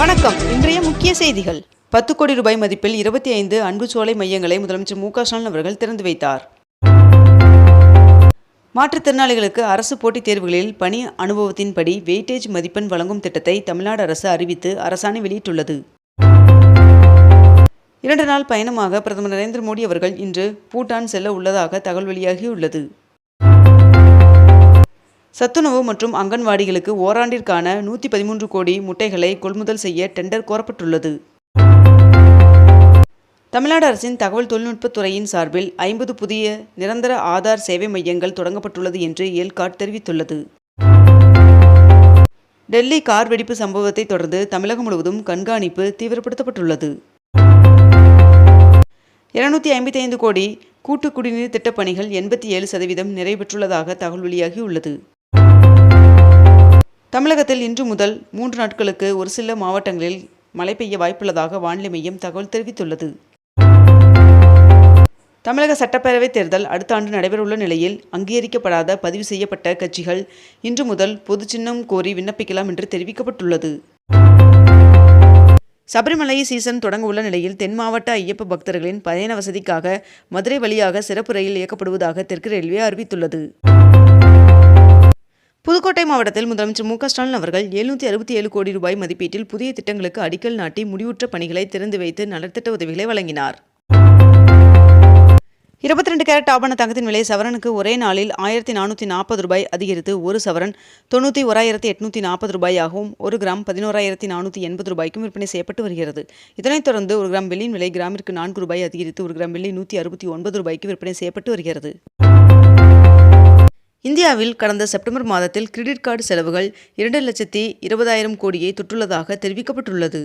வணக்கம். இன்றைய முக்கிய செய்திகள். பத்து கோடி ரூபாய் மதிப்பில் இருபத்தி ஐந்து அன்பு சோலை மையங்களை முதலமைச்சர் மு க ஸ்டாலின் அவர்கள் திறந்து வைத்தார். மாற்றுத்திறனாளிகளுக்கு அரசு போட்டித் தேர்வுகளில் பணி அனுபவத்தின்படி வெயிட்டேஜ் மதிப்பெண் வழங்கும் திட்டத்தை தமிழ்நாடு அரசு அறிவித்து அரசாணை வெளியிட்டுள்ளது. இரண்டு நாள் பயணமாக பிரதமர் நரேந்திர மோடி அவர்கள் இன்று பூட்டான் செல்ல உள்ளதாக தகவல் வெளியாகியுள்ளது. சத்துணவு மற்றும் அங்கன்வாடிகளுக்கு ஓராண்டிற்கான நூற்றி பதிமூன்று கோடி முட்டைகளை கொள்முதல் செய்ய டெண்டர் கோரப்பட்டுள்ளது. தமிழ்நாடு அரசின் தகவல் தொழில்நுட்பத் துறையின் சார்பில் ஐம்பது புதிய நிரந்தர ஆதார் சேவை மையங்கள் தொடங்கப்பட்டுள்ளது என்று ஏல்காட் தெரிவித்துள்ளது. டெல்லி கார் வெடிப்பு சம்பவத்தை தொடர்ந்து தமிழகம் முழுவதும் கண்காணிப்பு தீவிரப்படுத்தப்பட்டுள்ளது. இருநூத்தி ஐம்பத்தி ஐந்து கோடி கூட்டு குடிநீர் திட்டப்பணிகள் எண்பத்தி ஏழு சதவீதம் நிறைவேற்றுள்ளதாக தகவல் வெளியாகியுள்ளது. தமிழகத்தில் இன்று முதல் மூன்று நாட்களுக்கு ஒரு சில மாவட்டங்களில் மழை பெய்ய வாய்ப்புள்ளதாக வானிலை மையம் தகவல் தெரிவித்துள்ளது. தமிழக சட்டப்பேரவைத் தேர்தல் அடுத்த ஆண்டு நடைபெறவுள்ள நிலையில் அங்கீகரிக்கப்படாத பதிவு செய்யப்பட்ட கட்சிகள் இன்று முதல் பொது சின்னம் கோரி விண்ணப்பிக்கலாம் என்று தெரிவிக்கப்பட்டுள்ளது. சபரிமலை சீசன் தொடங்க உள்ள நிலையில் தென் மாவட்ட ஐயப்ப பக்தர்களின் பயண வசதிக்காக மதுரை வழியாக சிறப்பு ரயில் இயக்கப்படுவதாக தெற்கு ரயில்வே அறிவித்துள்ளது. புதுக்கோட்டை மாவட்டத்தில் முதலமைச்சர் மு க ஸ்டாலின் அவர்கள் எழுநூற்றி அறுபத்தி ஏழு கோடி ரூபாய் மதிப்பீட்டில் புதிய திட்டங்களுக்கு அடிக்கல் நாட்டி முடிவுற்ற பணிகளை திறந்து வைத்து நலத்திட்ட உதவிகளை வழங்கினார். இருபத்தி ரெண்டு கேரட் ஆபண தங்கத்தின் விலை சவரனுக்கு ஒரே நாளில் ஆயிரத்தி நானூற்றி நாற்பது ரூபாய் அதிகரித்து ஒரு சவரன் தொண்ணூற்றி ஓராயிரத்தி எட்நூற்றி நாற்பது ரூபாயாகவும் ஒரு கிராம் பதினோராயிரத்தி நானூற்றி எண்பது ரூபாய்க்கும் விற்பனை செய்யப்பட்டு வருகிறது. இதனைத் தொடர்ந்து ஒரு கிராம் வெள்ளியின் விலை கிராமிற்கு நான்கு ரூபாய் அதிகரித்து ஒரு கிராம் வெள்ளி நூற்றி அறுபத்தி ஒன்பது ரூபாய்க்கு விற்பனை செய்யப்பட்டு வருகிறது. இந்தியாவில் கடந்த செப்டம்பர் மாதத்தில் கிரெடிட் கார்டு செலவுகள் இரண்டு லட்சத்தி இருபதாயிரம் கோடியை தொற்றுள்ளதாக தெரிவிக்கப்பட்டுள்ளது.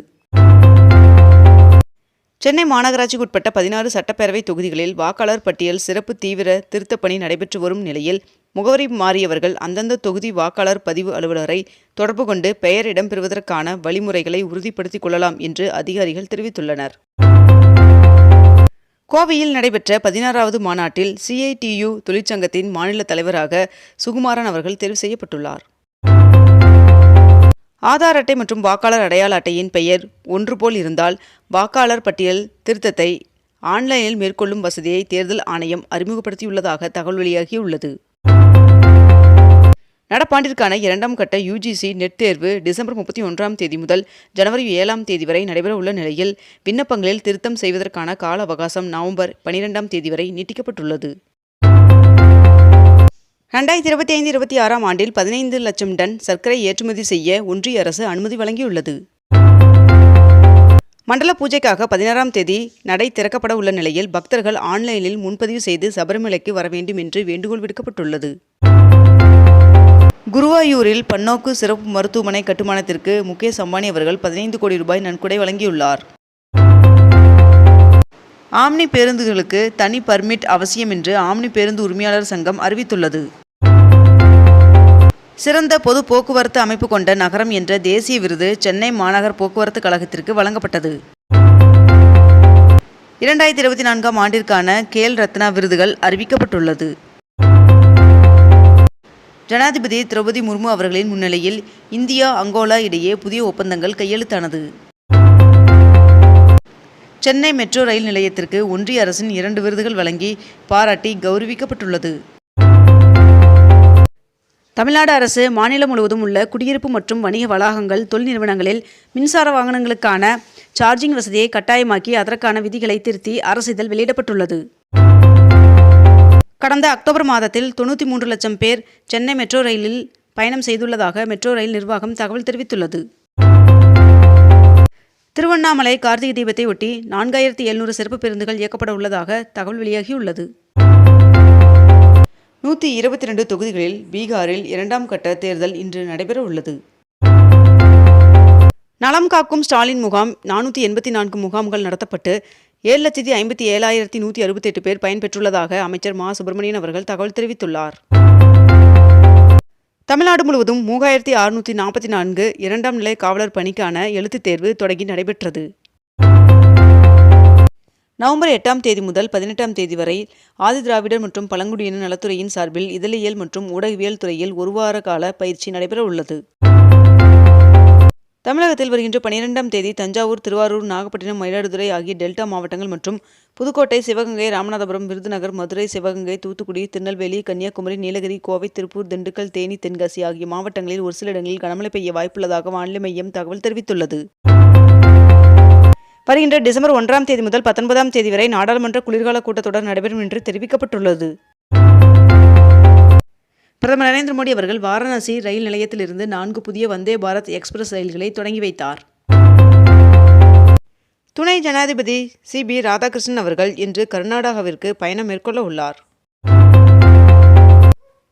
சென்னை மாநகராட்சிக்கு உட்பட்ட பதினாறு சட்டப்பேரவை தொகுதிகளில் வாக்காளர் பட்டியல் சிறப்பு தீவிர திருத்தப் பணி நடைபெற்று வரும் நிலையில் முகவரி மாறியவர்கள் அந்தந்த தொகுதி வாக்காளர் பதிவு அலுவலரை தொடர்பு கொண்டு பெயர் இடம்பெறுவதற்கான வழிமுறைகளை உறுதிப்படுத்திக் கொள்ளலாம் என்று அதிகாரிகள் தெரிவித்துள்ளனர். கோவையில் நடைபெற்ற பதினாறாவது மாநாட்டில் சிஐடியு தொழிற்சங்கத்தின் மாநில தலைவராக சுகுமாரன் அவர்கள் தேர்வு செய்யப்பட்டுள்ளார். ஆதார் அட்டை மற்றும் வாக்காளர் அடையாள அட்டையின் பெயர் ஒன்று போல் இருந்தால் வாக்காளர் பட்டியல் திருத்தத்தை ஆன்லைனில் மேற்கொள்ளும் வசதியை தேர்தல் ஆணையம் அறிமுகப்படுத்தியுள்ளதாக தகவல் வெளியாகியுள்ளது. நடப்பாண்டிற்கான இரண்டாம் கட்ட யுஜிசி நெட் தேர்வு டிசம்பர் முப்பத்தி ஒன்றாம் தேதி முதல் ஜனவரி ஏழாம் தேதி வரை நடைபெறவுள்ள நிலையில் விண்ணப்பங்களில் திருத்தம் செய்வதற்கான கால அவகாசம் நவம்பர் பனிரெண்டாம் தேதி வரை நீட்டிக்கப்பட்டுள்ளது. ரெண்டாயிரத்தி இருபத்தி ஐந்து இருபத்தி ஆறாம் ஆண்டில் பதினைந்து லட்சம் டன் சர்க்கரை ஏற்றுமதி செய்ய ஒன்றிய அரசு அனுமதி வழங்கியுள்ளது. மண்டல பூஜைக்காக பதினாறாம் தேதி நடை திறக்கப்பட உள்ள நிலையில் பக்தர்கள் ஆன்லைனில் முன்பதிவு செய்து சபரிமலைக்கு வர வேண்டும் என்று வேண்டுகோள் விடுக்கப்பட்டுள்ளது. குருவாயூரில் பன்னோக்கு சிறப்பு மருத்துவமனை கட்டுமானத்திற்கு முகேஷ் அம்பானி அவர்கள் பதினைந்து கோடி ரூபாய் நன்கொடை வழங்கியுள்ளார். ஆம்னி பேருந்துகளுக்கு தனி பர்மிட் அவசியம் என்று ஆம்னி பேருந்து உரிமையாளர் சங்கம் அறிவித்துள்ளது. சிறந்த பொது போக்குவரத்து அமைப்பு கொண்ட நகரம் என்ற தேசிய விருது சென்னை மாநகர் போக்குவரத்து கழகத்திற்கு வழங்கப்பட்டது. இரண்டாயிரத்தி இருபத்தி நான்காம் ஆண்டிற்கான கேல் ரத்னா விருதுகள் அறிவிக்கப்பட்டுள்ளது. ஜனாதிபதி திரௌபதி முர்மு அவர்களின் முன்னிலையில் இந்தியா அங்கோலா இடையே புதிய ஒப்பந்தங்கள் கையெழுத்தானது. சென்னை மெட்ரோ ரயில் நிலையத்திற்கு ஒன்றிய அரசின் இரண்டு விருதுகள் வழங்கி பாராட்டி கௌரவிக்கப்பட்டுள்ளது. தமிழ்நாடு அரசு மாநிலம் முழுவதும் உள்ள குடியிருப்பு மற்றும் வணிக வளாகங்கள் தொழில் நிறுவனங்களில் மின்சார வாகனங்களுக்கான சார்ஜிங் வசதியை கட்டாயமாக்கி அதற்கான விதிகளை திருத்தி அரசிதழ் வெளியிடப்பட்டுள்ளது. கடந்த அக்டோபர் மாதத்தில் தொண்ணூற்றி மூன்று லட்சம் பேர் சென்னை மெட்ரோ ரயிலில் பயணம் செய்துள்ளதாக மெட்ரோ ரயில் நிர்வாகம் தகவல் தெரிவித்துள்ளது. திருவண்ணாமலை கார்த்திகை தீபத்தை ஒட்டி நான்காயிரத்தி எழுநூறு சிறப்பு பேருந்துகள் இயக்கப்பட உள்ளதாக தகவல் வெளியாகியுள்ளது. நூற்றி இருபத்தி ரெண்டு தொகுதிகளில் பீகாரில் இரண்டாம் கட்ட தேர்தல் இன்று நடைபெற உள்ளது. நலம் காக்கும் ஸ்டாலின் முகாம் நானூற்றி எண்பத்தி நான்கு முகாம்கள் நடத்தப்பட்டு ஏழு லட்சத்தி ஐம்பத்தி ஏழாயிரத்தி நூற்றி அறுபத்தெட்டு பேர் பயன்பெற்றுள்ளதாக அமைச்சர் மா. சுப்பிரமணியன் அவர்கள் தகவல் தெரிவித்துள்ளார். தமிழ்நாடு முழுவதும் மூவாயிரத்தி அறுநூற்றி நாற்பத்தி நான்கு இரண்டாம் நிலை காவலர் பணிக்கான எழுத்துத் தேர்வு தொடங்கி நடைபெற்றது. நவம்பர் எட்டாம் தேதி முதல் பதினெட்டாம் தேதி வரை ஆதி திராவிடர் மற்றும் பழங்குடியின நலத்துறையின் சார்பில் இதழியல் மற்றும் ஊடகவியல் துறையில் ஒரு வார கால பயிற்சி நடைபெற உள்ளது தமிழகத்தில் வருகின்ற பனிரெண்டாம் தேதி தஞ்சாவூர் திருவாரூர் நாகப்பட்டினம் மயிலாடுதுறை ஆகிய டெல்டா மாவட்டங்கள் மற்றும் புதுக்கோட்டை சிவகங்கை ராமநாதபுரம் விருதுநகர் மதுரை சிவகங்கை தூத்துக்குடி திருநெல்வேலி கன்னியாகுமரி நீலகிரி கோவை திருப்பூர் திண்டுக்கல் தேனி தென்காசி ஆகிய மாவட்டங்களில் ஒரு சில இடங்களில் கனமழை பெய்ய வாய்ப்புள்ளதாக வானிலை மையம் தகவல் தெரிவித்துள்ளது. வருகின்ற டிசம்பர் ஒன்றாம் தேதி முதல் பத்தொன்பதாம் தேதி வரை நாடாளுமன்ற குளிர்கால கூட்டத்தொடர் நடைபெறும் என்று தெரிவிக்கப்பட்டுள்ளது. பிரதமர் நரேந்திர மோடி அவர்கள் வாரணாசி ரயில் நிலையத்திலிருந்து நான்கு புதிய வந்தே பாரத் எக்ஸ்பிரஸ் ரயில்களை தொடங்கி வைத்தார். துணை ஜனாதிபதி சி பி ராதாகிருஷ்ணன் அவர்கள் இன்று கர்நாடகாவிற்கு பயணம் மேற்கொள்ள உள்ளார்.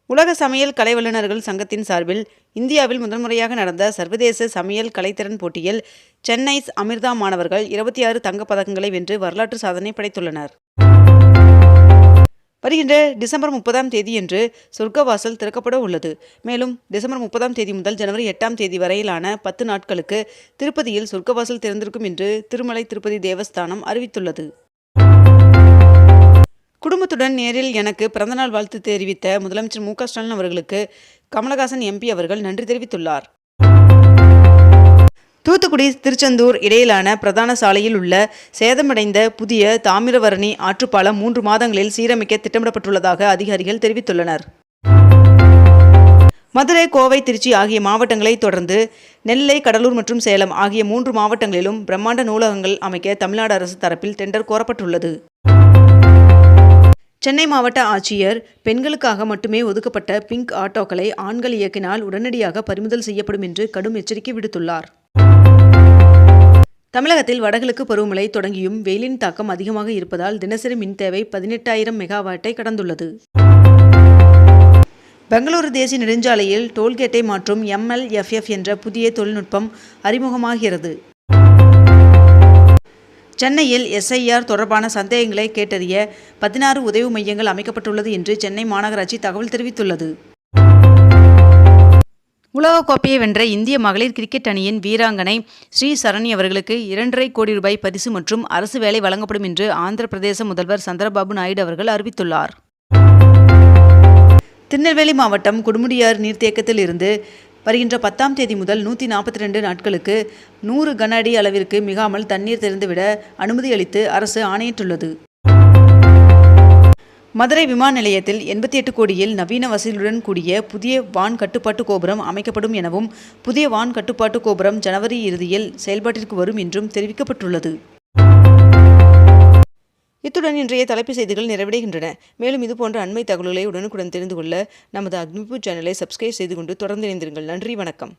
உலக சமையல் கலை வல்லுநர்கள் சங்கத்தின் சார்பில் இந்தியாவில் முதன்முறையாக நடந்த சர்வதேச சமையல் கலைத்திறன் போட்டியில் சென்னை அமிர்தா மாணவர்கள் இருபத்தி ஆறு தங்கப்பதக்கங்களை வென்று வரலாற்று சாதனை படைத்துள்ளனர். வருகின்ற டிசம்பர் முப்பதாம் தேதியன்று சொர்க்கவாசல் திறக்கப்பட உள்ளது. மேலும் டிசம்பர் முப்பதாம் தேதி முதல் ஜனவரி எட்டாம் தேதி வரையிலான பத்து நாட்களுக்கு திருப்பதியில் சொர்க்கவாசல் திறந்திருக்கும் என்று திருமலை திருப்பதி தேவஸ்தானம் அறிவித்துள்ளது. குடும்பத்துடன் நேரில் எனக்கு பிறந்தநாள் வாழ்த்து தெரிவித்த முதலமைச்சர் மு க ஸ்டாலின் அவர்களுக்கு கமலஹாசன் எம்பி அவர்கள் நன்றி தெரிவித்துள்ளார். தூத்துக்குடி திருச்செந்தூர் இடையிலான பிரதான சாலையில் உள்ள சேதமடைந்த புதிய தாமிரவரணி ஆற்றுப்பாலம் மூன்று மாதங்களில் சீரமைக்க திட்டமிடப்பட்டுள்ளதாக அதிகாரிகள் தெரிவித்துள்ளனர். மதுரை கோவை திருச்சி ஆகிய மாவட்டங்களை தொடர்ந்து நெல்லை கடலூர் மற்றும் சேலம் ஆகிய மூன்று மாவட்டங்களிலும் பிரம்மாண்ட நூலகங்கள் அமைக்க தமிழ்நாடு அரசு தரப்பில் டெண்டர் கோரப்பட்டுள்ளது. சென்னை மாவட்ட ஆட்சியர் பெண்களுக்காக மட்டுமே ஒதுக்கப்பட்ட பிங்க் ஆட்டோக்களை ஆண்கள் இயக்கினால் உடனடியாக பறிமுதல் செய்யப்படும் என்று கடும் எச்சரிக்கை விடுத்துள்ளார். தமிழகத்தில் வடகிழக்கு பருவமழை தொடங்கியும் வெயிலின் தாக்கம் அதிகமாக இருப்பதால் தினசரி மின் தேவை பதினெட்டாயிரம் மெகாவாட்டை கடந்துள்ளது. பெங்களூரு தேசிய நெடுஞ்சாலையில் டோல்கேட்டை மாற்றும் எம்எல்எஃப்எஃப் என்ற புதிய தொழில்நுட்பம் அறிமுகமாகிறது. சென்னையில் எஸ்ஐஆர் தொடர்பான சந்தேகங்களை கேட்டறிய பதினாறு உதவி மையங்கள் அமைக்கப்பட்டுள்ளது என்று சென்னை மாநகராட்சி தகவல் தெரிவித்துள்ளது. உலகக்கோப்பையை வென்ற இந்திய மகளிர் கிரிக்கெட் அணியின் வீராங்கனை ஸ்ரீ சரணி அவர்களுக்கு இரண்டரை கோடி ரூபாய் பரிசு மற்றும் அரசு வேலை வழங்கப்படும் என்று ஆந்திர பிரதேச முதல்வர் சந்திரபாபு நாயுடு அவர்கள் அறிவித்துள்ளார். திருநெல்வேலி மாவட்டம் குடுமுடியார் நீர்த்தேக்கத்தில் இருந்து வருகின்ற பத்தாம் தேதி முதல் நூற்றி நாற்பத்தி ரெண்டு நாட்களுக்கு நூறு கன அடி அளவிற்கு மிகாமல் தண்ணீர் திறந்துவிட அனுமதி அளித்து அரசு ஆணையிட்டுள்ளது. மதுரை விமான நிலையத்தில் எண்பத்தி எட்டு கோடியில் நவீன வசதியுடன் கூடிய புதிய வான் கட்டுப்பாட்டு கோபுரம் அமைக்கப்படும் எனவும் புதிய வான் கட்டுப்பாட்டு கோபுரம் ஜனவரி இறுதியில் செயல்பாட்டிற்கு வரும் என்றும் தெரிவிக்கப்பட்டுள்ளது. இத்துடன் இன்றைய தலைப்பு செய்திகள் நிறைவடைகின்றன. மேலும் இதுபோன்ற அண்மை தகவல்களை உடனுக்குடன் தெரிந்து கொள்ள நமது அக்னிபூ சேனலை சப்ஸ்கிரைப் செய்து கொண்டு தொடர்ந்து இணைந்திருங்கள். நன்றி வணக்கம்.